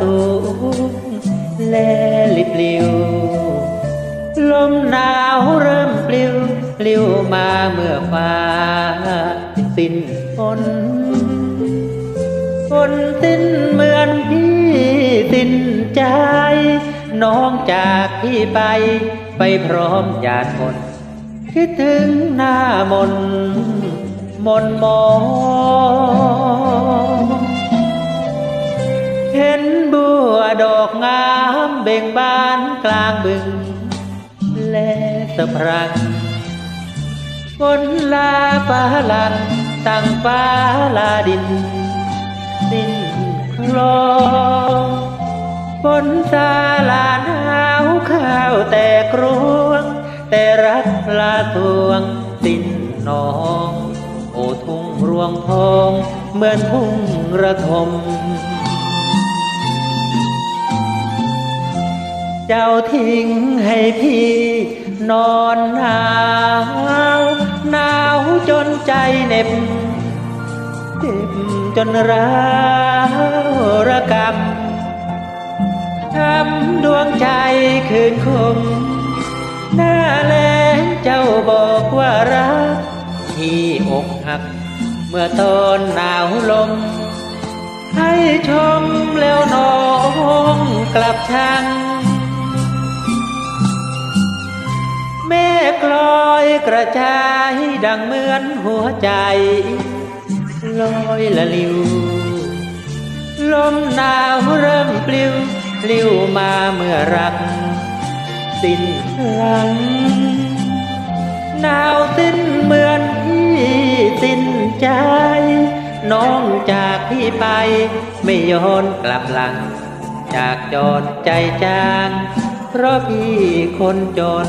สูงแลลิบลิว ลมหนาวเริ่มปลิวปลิวมาเมื่อฟ้า สิ้นฝนฝนสิ้นเหมือนพี่สิ้นใจ น้องจากพี่ไป ไปพร้อมญาติคนคิดถึงหน้ามน มนมอง ดอกงามเบ่งบานกลางบึง และสะพรังฝนลาฟ้าลังตั้งฟ้าลาดิน สิ้นคลองฝนซาลาหนาวข้าวแต่กรวง แต่รักลาทวงสิ้นนอง โอทุ่งรวงทอง เหมือนทุ่งระทม จ้าทิ้งให้พี่ นอนหนาวหนาวจนใจเหน็บเจ็บจนร้าวระกำทำดวงใจคืนคม หน้าแลงเจ้าบอกว่ารัก ที่อกหัก เมื่อตอนหนาวลม ให้ชมแล้วน้องกลับชัง กระจายดังเหมือนหัวใจลอยละลิว ลมหนาวเริ่มปลิวปลิวมาเมื่อรัก สิ้นพลังหนาวสิ้นเหมือนพี่สิ้นใจ น้องจากพี่ไป ไม่ย้อนกลับหลัง จากจรใจจาง เพราะพี่คนจน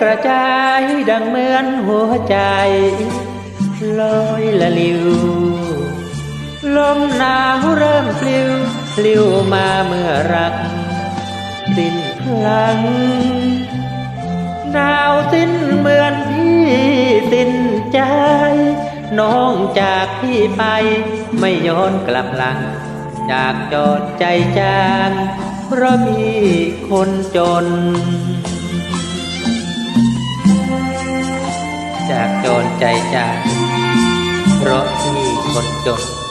กระจายดังเหมือนหัวใจลอยละลิว ลมหนาวเริ่มปลิวปลิวมาเมื่อรักสิ้นพลังหนาวสิ้นเหมือนพี่สิ้นใจ น้องจากพี่ไปไม่ย้อนกลับหลัง จากจอดใจจางเพราะมีคนจน จากจรใจจากเพราะมีคนจน